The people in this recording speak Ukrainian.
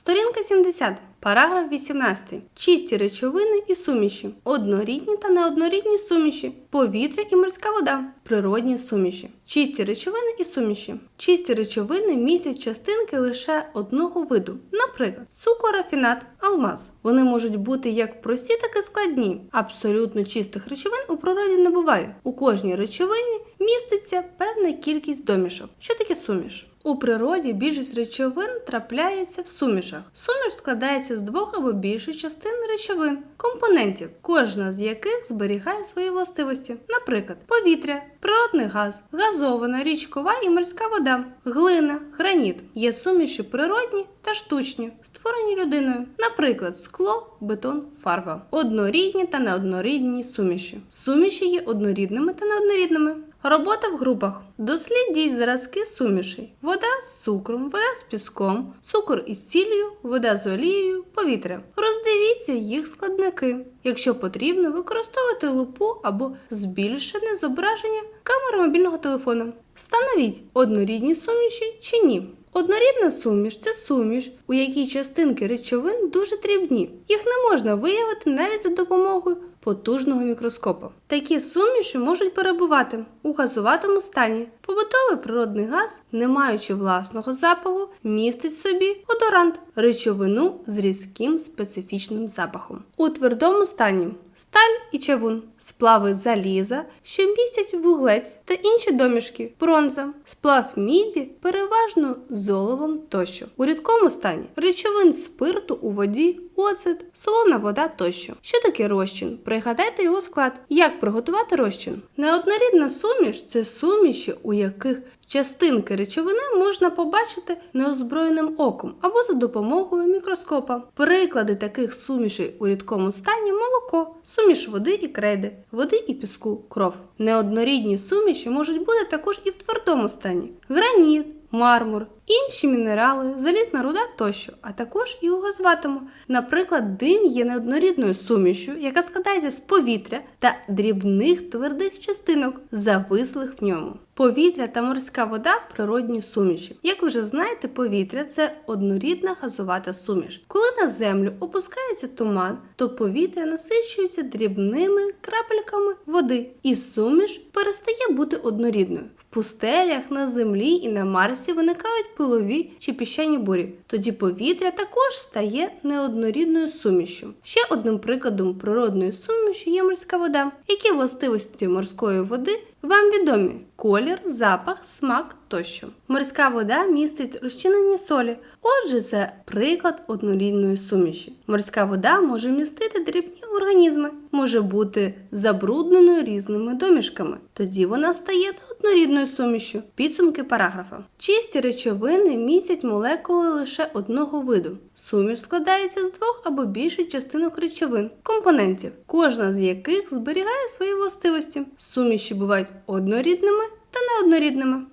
Сторінка 70. Параграф 18. Чисті речовини і суміші. Однорідні та неоднорідні суміші. Повітря і морська вода. Природні суміші. Чисті речовини і суміші. Чисті речовини містять частинки лише одного виду. Наприклад, цукор, рафінат, алмаз. Вони можуть бути як прості, так і складні. Абсолютно чистих речовин у природі не буває. У кожній речовині міститься певна кількість домішок. Що таке суміш? У природі більшість речовин трапляється в сумішах. Суміш складається з двох або більше частин речовин, компонентів, кожна з яких зберігає свої властивості, наприклад, повітря, природний газ, газована, річкова і морська вода, глина, граніт. Є суміші природні та штучні, створені людиною, наприклад, скло, бетон, фарба, однорідні та неоднорідні суміші. Суміші є однорідними та неоднорідними. Робота в групах. Дослідіть зразки сумішей. Вода з цукром, вода з піском, цукор із сіллю, вода з олією, повітря. Роздивіться їх складники. Якщо потрібно, використовуйте лупу або збільшене зображення камери мобільного телефону. Встановіть однорідні суміші чи ні. Однорідна суміш це суміш, у якій частинки речовин дуже дрібні. Їх не можна виявити навіть за допомогою потужного мікроскопа. Такі суміші можуть перебувати у газуватому стані. Побутовий природний газ, не маючи власного запаху, містить в собі одорант речовину з різким специфічним запахом. У твердому стані сталь і чавун, сплави заліза, що містять вуглець та інші домішки, бронза, сплав міді, переважно золовом тощо. У рідкому стані речовин спирту у воді, оцет, солона вода тощо. Що таке розчин? Пригадайте його склад. Як приготувати розчин? Неоднорідна суміш це суміші, у яких частинки речовини можна побачити неозброєним оком або за допомогою мікроскопа. Приклади таких сумішей у рідкому стані молоко, суміш води і крейди, води і піску, кров. Неоднорідні суміші можуть бути також і в твердому стані: граніт, мармур, інші мінерали, залізна руда тощо, а також і у газоватому. Наприклад, дим є неоднорідною сумішю, яка складається з повітря та дрібних твердих частинок, завислих в ньому. Повітря та морська вода природні суміші. Як ви вже знаєте, повітря це однорідна газовата суміш. Коли на землю опускається туман, то повітря насичується дрібними крапельками води, і суміш перестає бути однорідною. В пустелях, на землі і на Марсі виникають пилові чи піщані бурі. Тоді повітря також стає неоднорідною сумішю. Ще одним прикладом природної суміші є морська вода. Які властивості морської води вам відомі? Колір, запах, смак тощо. Морська вода містить розчинені солі. Отже, це приклад однорідної суміші. Морська вода може містити дрібні організми, може бути забрудненою різними домішками. Тоді вона стає однорідною сумішю. Підсумки параграфа. Чисті речовини містять молекули лише одного виду. Суміш складається з двох або більше частинок речовин, компонентів, кожна з яких зберігає свої властивості. Суміші бувають однорідними та неоднорідними.